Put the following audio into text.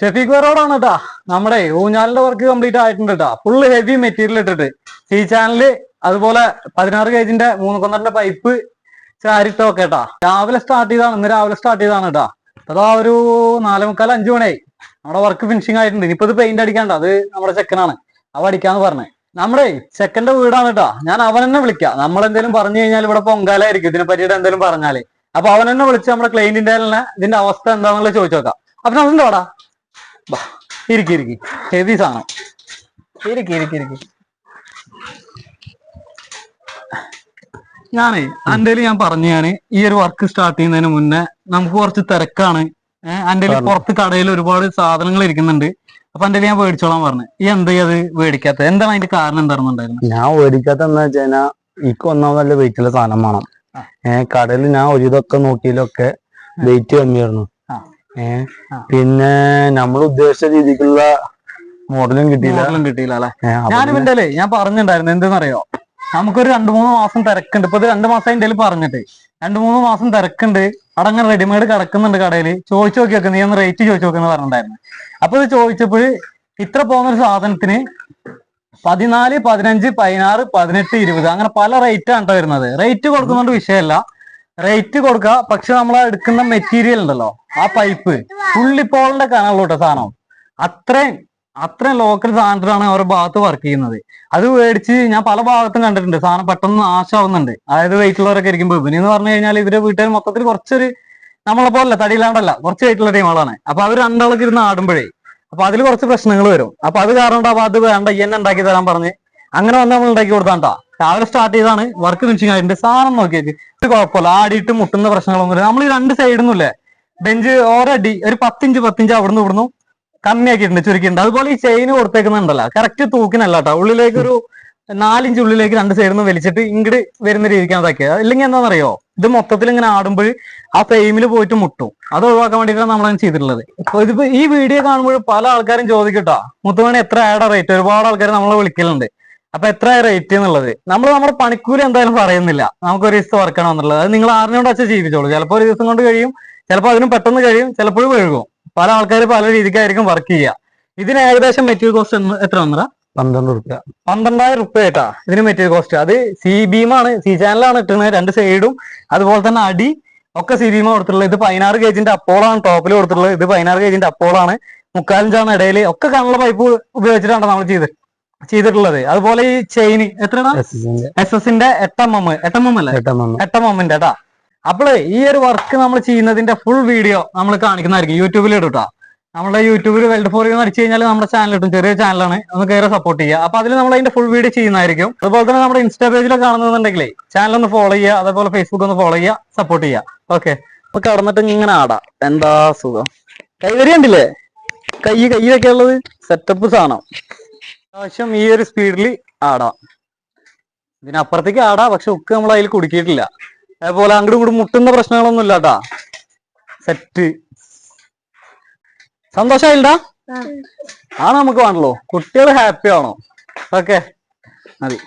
ഷെഫീഖ് വേറോടാണ് കേട്ടാ നമ്മുടെ ഊഞ്ഞാലിന്റെ work complete ആയിട്ടുണ്ട് കേട്ടാ ഫുള്ള് ഹെവി മെറ്റീരിയൽ ഇട്ടിട്ട്. സി ചാനൽ അതുപോലെ പതിനാറ് കേജിന്റെ മൂന്ന് കൊന്നറിന്റെ പൈപ്പ് ചാരിട്ടൊക്കെ കേട്ടാ രാവിലെ സ്റ്റാർട്ട് ചെയ്താണ് ഇന്ന് രാവിലെ സ്റ്റാർട്ട് ചെയ്താണ് കേട്ടാ അതാ ഒരു നാലേ മുക്കാൽ അഞ്ചു മണിയായി. നമ്മുടെ വർക്ക് ഫിനിഷിംഗ് ആയിട്ടുണ്ട്. ഇനിയിപ്പോ പെയിന്റ് അടിക്കാണ്ട അത് നമ്മുടെ ചെക്കനാണ് അവ അടിക്കാന്ന് പറഞ്ഞേ. നമ്മുടെ ചെക്കന്റെ വീടാണ് കേട്ടാ ഞാൻ അവൻ തന്നെ വിളിക്കാം. നമ്മൾ എന്തെങ്കിലും പറഞ്ഞു കഴിഞ്ഞാൽ ഇവിടെ പൊങ്കാലായിരിക്കും ഇതിനെ പറ്റിയിട്ട് എന്തെങ്കിലും പറഞ്ഞാൽ. അപ്പൊ അവൻ തന്നെ വിളിച്ച് നമ്മുടെ ക്ലൈന്റിന്റെ തന്നെ ഇതിന്റെ അവസ്ഥ എന്താണെന്നുള്ളത് ചോദിച്ചു നോക്കാം. അപ്പൊ ബാ, ഇരിക്ക് ഇരിക്കി. ഹെവി സാധനം. ഇരിക്കി ഇരിക്കി ഇരിക്കി. ഞാനേ അന്റെ ഞാൻ പറഞ്ഞു ഞാൻ ഈ ഒരു വർക്ക് സ്റ്റാർട്ട് ചെയ്യുന്നതിന് മുന്നേ നമുക്ക് കുറച്ച് തിരക്കാണ്. ഏഹ് അന്റെ പുറത്ത് കടയിൽ ഒരുപാട് സാധനങ്ങൾ ഇരിക്കുന്നുണ്ട്. അപ്പൊ എന്റെ ഞാൻ മേടിച്ചോളാൻ പറഞ്ഞു. ഈ എന്താ അത് മേടിക്കാത്തത് എന്താണ് അതിന്റെ കാരണം എന്താണെന്നുണ്ടായിരുന്നു ഞാൻ മേടിക്കാത്ത എന്താ വെച്ചാൽ എനിക്ക് ഒന്നാമത് നല്ല വെയിറ്റുള്ള സാധനം വേണം. ഏഹ് കടയിൽ ഞാൻ ഒരു ഇതൊക്കെ നോക്കിയാലൊക്കെ വെയിറ്റ് കമ്മിയായിരുന്നു. ഏഹ് പിന്നെ നമ്മൾ ഉദ്ദേശിച്ച രീതിക്കുള്ള മോഡലും കിട്ടിയില്ല. മോഡലും കിട്ടിയില്ല അല്ലെ? ഏഹ് അപ്പൊ ഞാൻ പറഞ്ഞിട്ടുണ്ടായിരുന്നു എന്തെന്നറിയോ? നമുക്കൊരു രണ്ടു മൂന്ന് മാസം തിരക്കുണ്ട്. ഇപ്പൊ ഇത് രണ്ടു മാസം അതിന്റെ പറഞ്ഞിട്ട്. രണ്ടു മൂന്ന് മാസം തിരക്കുണ്ട്. അവിടെ അങ്ങനെ റെഡിമെയ്ഡ് കിടക്കുന്നുണ്ട് കടയിൽ ചോദിച്ചു നോക്കി നോക്ക് നീ ഒന്ന് റേറ്റ് ചോദിച്ചു നോക്കുന്ന പറഞ്ഞിട്ടുണ്ടായിരുന്നു. അപ്പൊ ഇത് ചോദിച്ചപ്പോൾ ഇത്ര പോകുന്ന ഒരു സാധനത്തിന് പതിനാല് പതിനഞ്ച് പതിനാറ് പതിനെട്ട് ഇരുപത് അങ്ങനെ പല റേറ്റ് ആണ് വരുന്നത്. റേറ്റ് കൊടുക്കുന്നതുകൊണ്ട് വിഷയമല്ല. റേറ്റ് കൊടുക്കുക പക്ഷെ നമ്മൾ എടുക്കുന്ന മെറ്റീരിയൽ ഉണ്ടല്ലോ. ആ പൈപ്പ് പുള്ളിപ്പോളിന്റെ കനാലുള്ള കേട്ടോ സാധനം. അത്രയും അത്രയും ലോക്കൽ സാധനത്തിലാണ് അവരുടെ ഭാഗത്ത് വർക്ക് ചെയ്യുന്നത്. അത് മേടിച്ച് ഞാൻ പല ഭാഗത്തും കണ്ടിട്ടുണ്ട്. സാധനം പെട്ടെന്ന് നാശമാവുന്നുണ്ട് അതായത് വെയിറ്റ് ഉള്ളവരൊക്കെ ഇരിക്കുമ്പോൾ ഇവന് എന്ന് പറഞ്ഞു കഴിഞ്ഞാൽ ഇവരെ വീട്ടുകാർ മൊത്തത്തിൽ കുറച്ചൊരു നമ്മളെ പോലല്ല തടിയില്ലാണ്ടല്ല കുറച്ച് വെയിറ്റുള്ള ടീമുകളാണ് അപ്പൊ അവർ രണ്ടാളൊക്കെ ഇരുന്ന് ആടുമ്പോഴേ അപ്പൊ അതിൽ കുറച്ച് പ്രശ്നങ്ങൾ വരും. അപ്പൊ അത് കാരണം അപ്പൊ അത് വേണ്ട എന്നെ ഉണ്ടാക്കി തരാൻ പറഞ്ഞ്. അങ്ങനെ വന്ന് നമ്മൾ ഉണ്ടാക്കി കൊടുത്താണ്ടാ രാവിലെ സ്റ്റാർട്ട് ചെയ്താണ് വർക്ക് ഫിനിഷിംഗ് ആയിട്ടുണ്ട്. സാധനം നോക്കിയേക്ക്. ഇത് കുഴപ്പമില്ല. ആടിയിട്ട് മുട്ടുന്ന പ്രശ്നങ്ങളൊന്നുമില്ല. നമ്മൾ ഈ രണ്ട് സൈഡിന്നുമില്ലേ ബെഞ്ച് ഓരടി ഒരു പത്തിഞ്ച് പത്തിഞ്ച് അവിടുന്ന് ഇവിടുന്ന് കമ്മിയാക്കിയിട്ടുണ്ട് ചുരുക്കിയിട്ടുണ്ട്. അതുപോലെ ഈ ചെയിൻ കൊടുത്തേക്കുന്നുണ്ടല്ലോ. കറക്റ്റ് തൂക്കിനല്ല കേട്ടോ ഉള്ളിലേക്ക് ഒരു നാലിഞ്ച് ഉള്ളിലേക്ക് രണ്ട് സൈഡിൽ നിന്ന് വലിച്ചിട്ട് ഇങ്ങോട്ട് വരുന്ന രീതിക്കാണ് ഇതാക്കിയത് ഇല്ലെങ്കിൽ എന്താണെന്നറിയോ? ഇത് മൊത്തത്തിൽ ഇങ്ങനെ ആടുമ്പോൾ ആ ഫ്രെയിമിൽ പോയിട്ട് മുട്ടും. അത് ഒഴിവാക്കാൻ വേണ്ടിയിട്ടാണ് നമ്മളങ്ങനെ ചെയ്തിട്ടുള്ളത്. ഇതിപ്പോ ഈ വീഡിയോ കാണുമ്പോൾ പല ആൾക്കാരും ചോദിക്കട്ടോ മുത്തുമണി എത്ര ആയുടെ റേറ്റ് ഒരുപാട് ആൾക്കാർ നമ്മളെ വിളിക്കലുണ്ട്. അപ്പൊ എത്ര റേറ്റ് എന്നുള്ളത്? നമ്മൾ നമ്മുടെ പണിക്കൂലി എന്തായാലും പറയുന്നില്ല. നമുക്ക് ഒരു ദിവസം വർക്കണം എന്നുള്ളത് അത് നിങ്ങൾ ആറിനോട് വെച്ചാൽ ചെയ്യിപ്പിച്ചോളൂ ചിലപ്പോൾ ഒരു ദിവസം കൊണ്ട് കഴിയും ചിലപ്പോൾ അതിനും പെട്ടെന്ന് കഴിയും ചിലപ്പോഴും വഴുകും പല ആൾക്കാർ പല രീതിക്കായിരിക്കും വർക്ക് ചെയ്യുക. ഇതിന് ഏകദേശം മെറ്റീരിയൽ കോസ്റ്റ് എത്ര വന്നറ പന്ത്രണ്ട് റുപ്യ പന്ത്രണ്ടായിരം റുപ്യ ആയിട്ടാ ഇതിന് മെറ്റീരിയൽ കോസ്റ്റ് അത് സി ബീമാണ് സി ചാനലാണ് ഇട്ടുന്നത് രണ്ട് സൈഡും അതുപോലെ തന്നെ അടി ഒക്കെ സി ബീമ കൊടുത്തിട്ടുള്ളത്. ഇത് പതിനാറ് കേജിന്റെ അപ്പോളാണ്. ടോപ്പിൽ കൊടുത്തിട്ടുള്ളത്. ഇത് പതിനാറ് കേജിന്റെ അപ്പോളാണ്. മുക്കാലഞ്ചാണ് ഇടയിൽ ഒക്കെ കണ്ണുള്ള പൈപ്പ് ഉപയോഗിച്ചിട്ടാണ് നമ്മൾ ചെയ്ത് ചെയ്തിട്ടുള്ളത്. അതുപോലെ ഈ ചെയിൻ എത്രയാണ് എസ് എസിന്റെ എട്ടം എം എട്ടം എം അല്ലേ? എട്ടാം എമ്മിന്റെ കേട്ടാ അപ്പോൾ ഈ ഒരു വർക്ക് നമ്മൾ ചെയ്യുന്നതിന്റെ ഫുൾ വീഡിയോ നമ്മൾ കാണിക്കുന്നതായിരിക്കും. യൂട്യൂബിൽ ഇടും ട്ടാ. നമ്മുടെ യൂട്യൂബിൽ വെൽഡ് ഫോർ എന്ന് അടിച്ചു കഴിഞ്ഞാൽ നമ്മുടെ ചാനൽ കിട്ടും ചെറിയ ചാനലാണ് ഒന്ന് കയറി സപ്പോർട്ട് ചെയ്യുക അപ്പൊ അതിൽ നമ്മൾ അതിന്റെ ഫുൾ വീഡിയോ ചെയ്യുന്നതായിരിക്കും. അതുപോലെ തന്നെ നമ്മുടെ ഇൻസ്റ്റാ പേജിലൊക്കെ കാണുന്നുണ്ടെങ്കിൽ ചാനൽ ഒന്ന് ഫോളോ ചെയ്യുക. അതേപോലെ ഫേസ്ബുക്ക് ഒന്ന് ഫോളോ ചെയ്യുക. സപ്പോർട്ട് ചെയ്യുക. ഓക്കെ അപ്പൊ കടന്നിട്ട് ഇങ്ങനെ ആടാ. എന്താ സുഖം? കൈവരി കൈ കൈ വെക്കാനുള്ളത്? സെറ്റപ്പ് സാധനം. പ്രാവശ്യം ഈ ഒരു സ്പീഡിൽ ആടാം. ഇതിനപ്പുറത്തേക്ക് ആടാ പക്ഷെ ഉക്ക് നമ്മൾ അതിൽ കുടുക്കിയിട്ടില്ല. അതേപോലെ അങ്ങോട്ടും ഇങ്ങോട്ടും മുട്ടുന്ന പ്രശ്നങ്ങളൊന്നും ഇല്ലാട്ടാ സെറ്റ് സന്തോഷമായില്ലടാ ആണ് നമുക്ക് വേണല്ലോ? കുട്ടികൾ ഹാപ്പി ആണോ? ഓക്കെ മതി.